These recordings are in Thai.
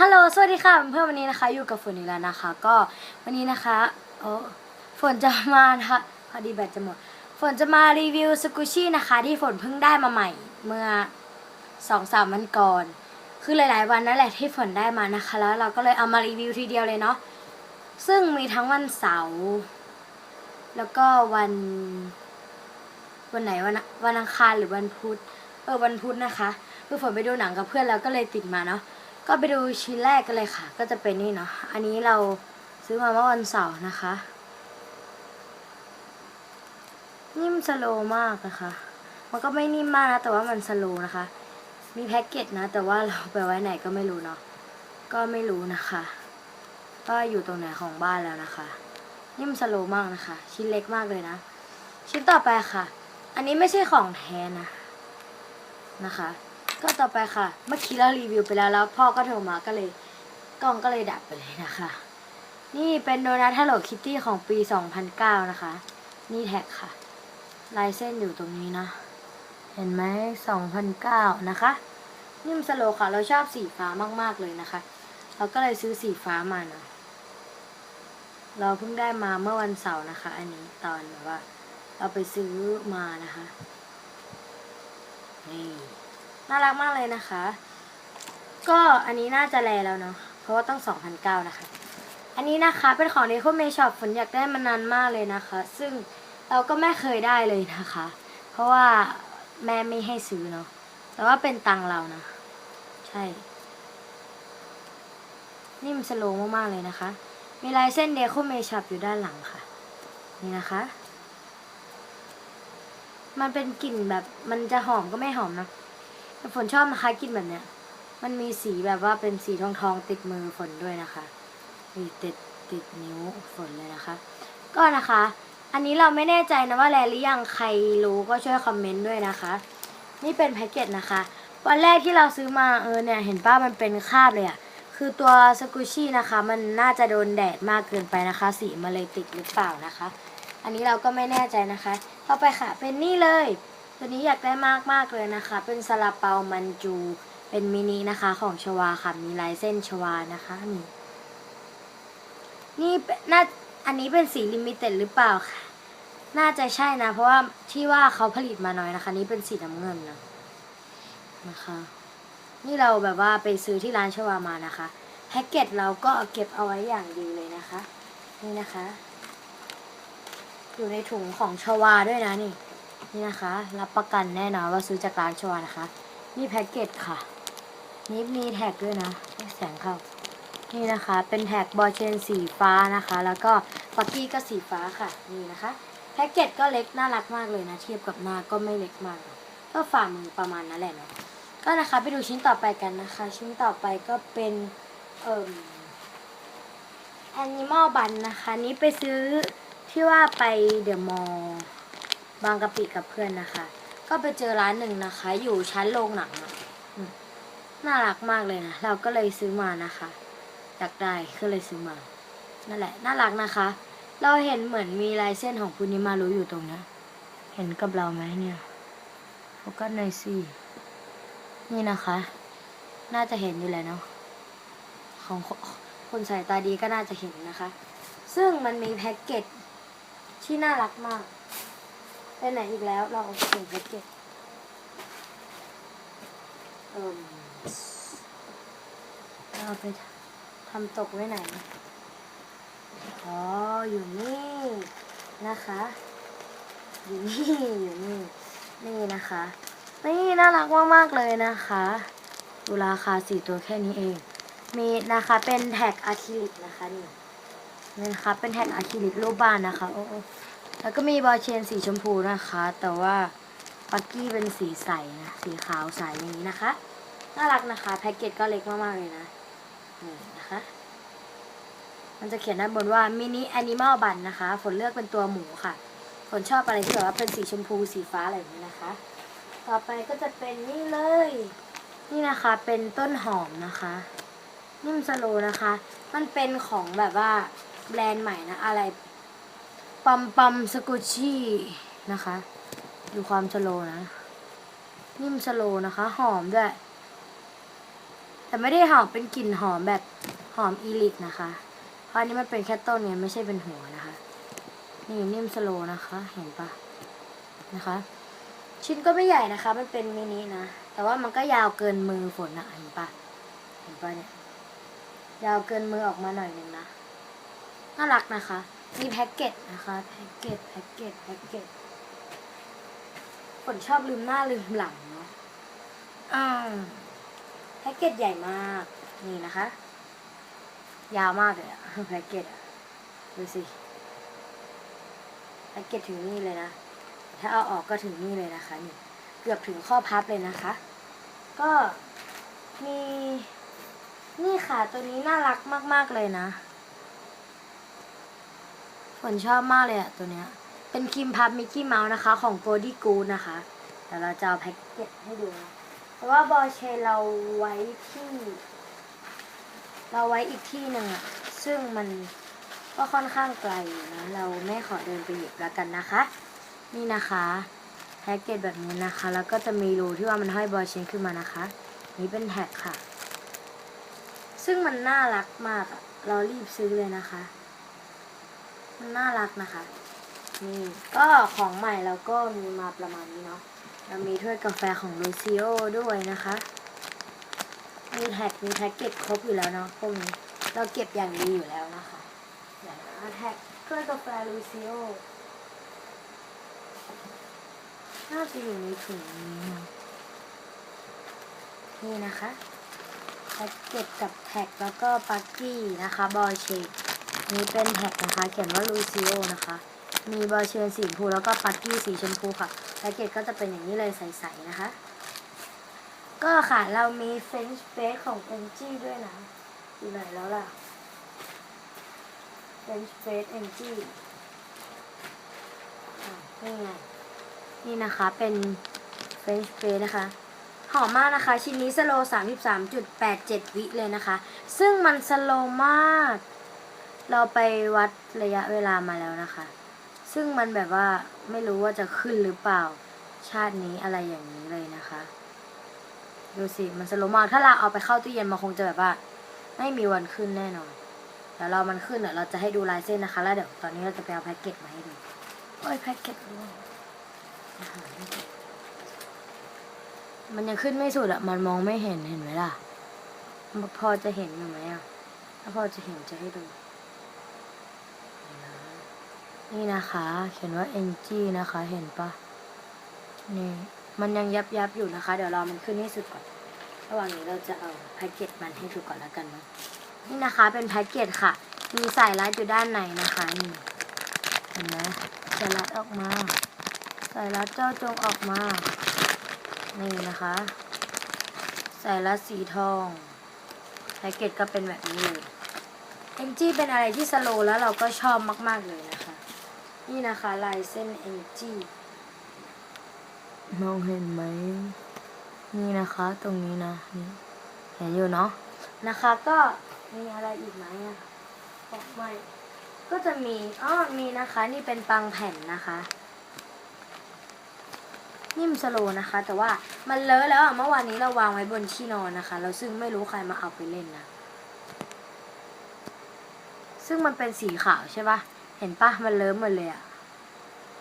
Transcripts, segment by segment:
ฮัลโหล สวัสดีค่ะเพื่อนวันนี้นะคะ อยู่กับฝนอีกแล้วนะคะ ก็วันนี้นะคะโอ้ฝนจะมานะคะพอดีแบตจะหมด ฝนจะมารีวิวสกูชี่นะคะ ที่ฝนเพิ่งได้มาใหม่ เมื่อสองสามวันก่อน คือหลายๆ วันนั่นแหละที่ฝนได้มานะคะ แล้วเราก็เลยเอามารีวิวทีเดียวเลยเนาะ ซึ่งมีทั้งวันเสาร์ แล้วก็วัน วันไหนวันวันอังคารหรือวันพุธ เออวันพุธนะคะ คือฝนไปดูหนังกับเพื่อนแล้วก็เลยติดมาเนาะ ก็ไปดูชิ้นแรกกันเลยค่ะ ก็จะเป็นนี่เนาะอันนี้เราซื้อมาเมื่อวันเสาร์นะคะ นิ่มสโลมากนะคะ มันก็ไม่นิ่มมากนะ แต่ว่ามันสโลนะคะ มีแพ็กเกจนะ แต่ว่าเราไปไว้ไหนก็ไม่รู้เนาะก็ไม่รู้นะคะ ก็อยู่ตรงไหนของบ้านแล้วนะคะ นิ่มสโลมากนะคะ ชิ้นเล็กมากเลยนะ ชิ้นต่อไปค่ะ อันนี้ไม่ใช่ของแท้นะนะคะ ก็ต่อไปค่ะ เมื่อกี้เรารีวิวไปแล้วแล้ว พ่อก็โทรมาก็เลยกล้องก็เลยดับไปเลยนะคะ นี่เป็นโดนัท Hello Kitty ของปี 2009 นะคะ นี่แท็กค่ะ ลายเส้นอยู่ตรงนี้นะ เห็นไหม2009 นะคะ นิ่มสโลค่ะ เราชอบสีฟ้ามากๆเลยนะคะ เราก็เลยซื้อสีฟ้ามานะเราเพิ่งได้มาเมื่อวันเสาร์นะคะ อันนี้ตอนแบบว่า เราไปซื้อมานะคะ นี่ น่ารักมากเลยนะคะ ก็อันนี้น่าจะแลแล้วเนาะเพราะว่าต้อง2,009นะคะ อันนี้นะคะเป็นของในคู่เมช็อปฝนอยากได้มานานมากเลยนะคะ ซึ่งเราก็ไม่เคยได้เลยนะคะ เพราะว่าแม่ไม่ให้ซื้อเนาะแต่ว่าเป็นตังเรานะ ใช่ นิ่มสโลว์มากๆเลยนะคะ มีลายเส้นเดโคเมช็อปอยู่ด้านหลังค่ะ นี่นะคะ มันเป็นกลิ่นแบบมันจะหอมก็ไม่หอมนะ ฝนชอบนะคะกินแบบเนี้ย มันมีสีแบบว่าเป็นสีทองทองๆติดมือฝนด้วยนะคะมีติดติดนิ้วฝนเลยนะคะ ก็นะคะ อันนี้เราไม่แน่ใจนะว่าแลหรือยังใครรู้ก็ช่วยคอมเมนต์ด้วยนะคะ นี่เป็นแพ็กเกจนะคะ วันแรกที่เราซื้อมาเออเนี่ยเห็นป้ามันเป็นคราบเลยอะคือตัวสกูชี่นะคะ มันน่าจะโดนแดดมากเกินไปนะคะ สีมันเลยติดหรือเปล่านะคะ อันนี้เราก็ไม่แน่ใจนะคะ ต่อไปค่ะเป็นนี่เลย ตัวนี้อยากได้มากมากเลยนะคะ เป็นซาลาเปามันจู เป็นมินินะคะของชวาค่ะ มีลายเส้นชวานะคะนี่นี่นน่าอันนี้เป็นสีลิมิเต็ดหรือเปล่าค่ะ น่าจะใช่นะ เพราะว่าที่ว่าเขาผลิตมาน้อยนะคะ นี่เป็นสีน้ำเงินนะนะคะ นี่เราแบบว่าไปซื้อที่ร้านชวามานะคะแพ็กเกจเราก็เก็บเอาไว้อย่างดีเลยนะคะ นี่นะคะ อยู่ในถุงของชวาด้วยนะนี่ นี่นะคะ รับประกันแน่นอนว่าซื้อจากร้านชัวนะคะ นี่แพ็กเกจค่ะ นี่มีแท็กด้วยนะแสงเข้า นี่นะคะ เป็นแท็กบอเชนสีฟ้านะคะ แล้วก็ปักกี้ก็สีฟ้าค่ะ นี่นะคะ แพ็กเกจก็เล็กน่ารักมากเลยนะ เทียบกับหน้าก็ไม่เล็กมาก ก็ฝ่ามือประมาณนั้นแหละเนาะ ก็นะคะไปดูชิ้นต่อไปกันนะคะ ชิ้นต่อไปก็เป็นเอ่อ Animal Bun นะคะ นี้ไปซื้อที่ว่าไปเดอะมอลล์ บางกะปิกับเพื่อนนะคะ ก็ไปเจอร้านหนึ่งนะคะ อยู่ชั้นโรงหนังอะน่ารักมากเลยนะ เราก็เลยซื้อมานะคะอยากได้ก็เลยซื้อมา นั่นแหละ น่ารักนะคะ เราเห็นเหมือนมีลายเส้นของคุณนิมารู้อยู่ตรงนี้เห็นกับเราไหมเนี่ยโฟกัสหน่อยสินี่นะคะ น่าจะเห็นอยู่แหละเนาะของคนคนสายตาดีก็น่าจะเห็นนะคะ ซึ่งมันมีแพ็กเกจที่น่ารักมาก ไปไหนอีกแล้ว เราเอาเก็บแพ็กเกจเอิ่มเราไปทำตกไว้ไหน อ๋อ อยู่นี่นะคะ อยู่นี่ อยู่นี่ นี่นะคะ นี่น่ารักมากๆเลยนะคะดูราคาสี่ตัวแค่นี้เอง มีนะคะเป็นแท็กอะคริลิกนะคะนี่นี่นะคะเป็นแท็กอะคริลิกรูปบ้านนะคะ โอ้ แล้วก็มีบอลเชนสีชมพูนะคะ แต่ว่าปักกี้เป็นสีใสนะ สีขาวใสอย่างนี้นะคะ น่ารักนะคะ แพ็กเกจก็เล็กมากๆเลยนะ นี่นะคะ มันจะเขียนด้านบนว่ามินิแอนิมอลบันนะคะ ฝนเลือกเป็นตัวหมูค่ะ ฝนชอบอะไรที่แบบว่าเป็นสีชมพูสีฟ้าอะไรอย่างนี้นะคะ ต่อไปก็จะเป็นนี่เลย นี่นะคะเป็นต้นหอมนะคะ นิ่มสโลนะคะ มันเป็นของแบบว่าแบรนด์ใหม่นะ อะไร ปัมปัมสกุชี่นะคะ ดูความสโลนะ นิ่มสโลนะคะ หอมด้วย แต่ไม่ได้หอมเป็นกลิ่นหอมแบบหอมอีลิกนะคะเพราะอันนี้มันเป็นแค่ต้นเนี่ยไม่ใช่เป็นหัวนะคะ นี่นิ่มสโลนะคะ เห็นปะนะคะ ชิ้นก็ไม่ใหญ่นะคะ มันเป็นมินินะ แต่ว่ามันก็ยาวเกินมือฝนอะเห็นปะเห็นปะเนี่ยยาวเกินมือออกมาหน่อยนึงนะน่ารักนะคะ มีแพ็กเกจนะคะแพ็กเกจแพ็กเกจแพ็กเกจฝนชอบลืมหน้าลืมหลังเนาะอ่าแพ็กเกจใหญ่มากนี่นะคะ ยาวมากเลยอะแพ็กเกจอะดูสิแพ็กเกจถึงนี่เลยนะ ถ้าเอาออกก็ถึงนี่เลยนะคะนี่เกือบถึงข้อพับเลยนะคะ ก็มีนี่ค่ะตัวนี้น่ารักมาก ๆ เลยนะ ฝนชอบมากเลยอะตัวเนี้ย เป็นครีมพับมิกกี้เมาส์นะคะ ของโกดี้กูนะคะเดี๋ยวเราจะเอาแพ็กเกจให้ดู เพราะว่าบอเชเราไว้ที่ เราไว้อีกที่หนึ่งอะซึ่งมันก็ค่อนข้างไกลนะ เราไม่ขอเดินไปหยิบแล้วกันนะคะ นี่นะคะแพ็กเกจแบบนี้นะคะ แล้วก็จะมีรูที่ว่ามันห้อยบอเชนขึ้นมานะคะ นี่เป็นแท็กค่ะ ซึ่งมันน่ารักมากอะเรารีบซื้อเลยนะคะ มันน่ารักนะคะ นี่ก็ของใหม่เราก็มีมาประมาณนี้เนาะเรามีถ้วยกาแฟของลูซิโอด้วยนะคะ มีแท็กมีแพ็กเกจครบอยู่แล้วเนาะพวกนี้เราเก็บอย่างดีอยู่แล้วนะคะเดี๋ยวนะแท็กถ้วยกาแฟลูซิโอน่าจะอยู่ในถุงนี้นะนี่นะคะแพ็กเกจกับแท็กแล้วก็ปักกี้นะคะ บอยเชค นี่เป็นแท็กนะคะ เขียนว่าลูซิโอนะคะ มีเบอยเชนสีชมพูแล้วก็ปักกี้สีชมพูค่ะแพ็กเกจก็จะเป็นอย่างนี้เลยใสๆนะคะ ก็ค่ะเรามีเฟรนช์เฟสของเอ็นจีด้วยนะ อยู่ไหนแล้วล่ะเฟรนช์เฟสเอ็นจีนี่ไง นี่นะคะเป็นเฟรนช์เฟสนะคะหอมมากนะคะ ชิ้นนี้สโล 33.87 วิเลยนะคะ ซึ่งมันสโลมาก เราไปวัดระยะเวลามาแล้วนะคะ ซึ่งมันแบบว่าไม่รู้ว่าจะขึ้นหรือเปล่า ชาตินี้อะไรอย่างนี้เลยนะคะดูสิมันสโลมากถ้าเราเอาไปเข้าตู้เย็นมันคงจะแบบว่า ไม่มีวันขึ้นแน่นอนเดี๋ยวเรามันขึ้นเดี๋ยเราจะให้ดูลายเส้นนะคะ แล้วเดี๋ยวตอนนี้เราจะไปเอาแพ็กเกจมาให้ดูโอ้ยแพ็กเกจร่วงมันยังขึ้นไม่สุดอะมันมองไม่เห็นเห็นไหมล่ะพอจะเห็นอยู่ไหมอะถ้าพอจะเห็นจะให้ดู นี่นะคะ เขียนว่า ng นะคะ เห็นปะนี่ มันยังยับยับอยู่นะคะ เดี๋ยวรอมันขึ้นให้สุดก่อน ระหว่างนี้เราจะเอาแพ็กเกจมันให้ดูก่อนแล้วกันนะนี่นะคะ เป็นแพ็กเกจค่ะ มีสายรัดอยู่ด้านในนะคะ นี่ เห็นไหมสายรัดออกมา สายรัดเจ้าจงออกมา นี่นะคะ สายรัดสีทอง แพ็กเกจก็เป็นแบบนี้เลย เอ็นจีเป็นอะไรที่สโลแล้วเราก็ชอบมาก ๆ เลยนะคะ นี่นะคะลายเส้นเอ็นจีมองเห็นไหม นี่นะคะ ตรงนี้นะนี่เห็นอยู่เนาะนะคะก็มีอะไรอีกไหมอะบอกไม่ก็จะมีอ้อมีนะคะ นี่เป็นปังแผ่นนะคะนิ่มสโลว์นะคะ แต่ว่ามันเลอะแล้วอะเมื่อวานนี้เราวางไว้บนที่นอนนะคะ เราซึ่งไม่รู้ใครมาเอาไปเล่นนะ ซึ่งมันเป็นสีขาวใช่ปะ เห็นปะมันเลิ้มหมดเลยอะ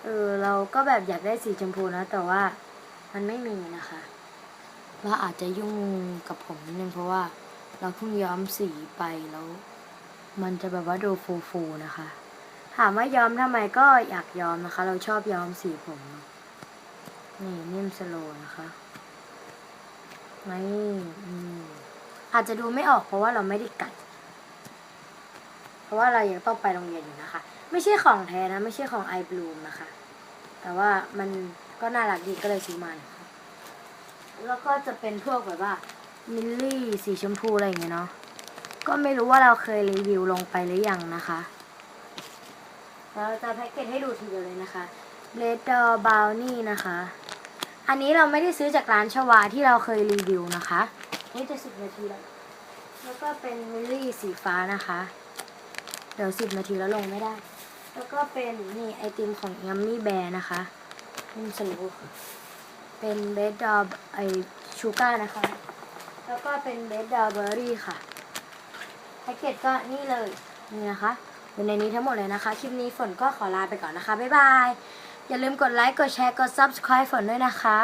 เออเราก็แบบอยากได้สีชมพูนะ แต่ว่ามันไม่มีนะคะเราอาจจะยุ่งกับผมนิดนึงเพราะว่าเราเพิ่งย้อมสีไปแล้ว มันจะแบบว่าดูฟูๆนะคะ ถามว่าย้อมทำไมก็อยากย้อมนะคะ เราชอบย้อมสีผม นี่นิ่มสโลนะคะไม่อืมอาจจะดูไม่ออกเพราะว่าเราไม่ได้กัด ราะว่าเรายังต้องไปโรงเรียนอยู่นะคะ ไม่ใช่ของแท้นะ ไม่ใช่ของไอบลูมนะคะ แต่ว่ามันก็น่ารักดีก็เลยซื้อมานะคะแล้วก็จะเป็นพวกแบบว่ามิลลี่สีชมพูอะไรอย่างเงี้ยเนาะก็ไม่รู้ว่าเราเคยรีวิวลงไปหรือยังนะคะเราจะแพ็กเกจให้ดูทีเดียวเลยนะคะเบลดอร์บาวนี่นะคะ อันนี้เราไม่ได้ซื้อจากร้านชวาที่เราเคยรีวิวนะคะ นี่จะสิบนาทีแล้ว แล้วก็เป็นมิลลี่สีฟ้านะคะ เดี๋ยวสิบนาทีแล้วลงไม่ได้ แล้วก็เป็นนี่ไอติมของยัมมี่แบร์นะคะนี่สรุปเป็นเบสดอไอชูการ์นะคะ แล้วก็เป็นเบสดาวเบอร์รี่ค่ะแพ็กเกจก็นี่เลยนี่นะคะอยู่ในนี้ทั้งหมดเลยนะคะ คลิปนี้ฝนก็ขอลาไปก่อนนะคะ บ๊ายบาย อย่าลืมกดไลค์ กดแชร์ กด subscribe ฝนด้วยนะคะ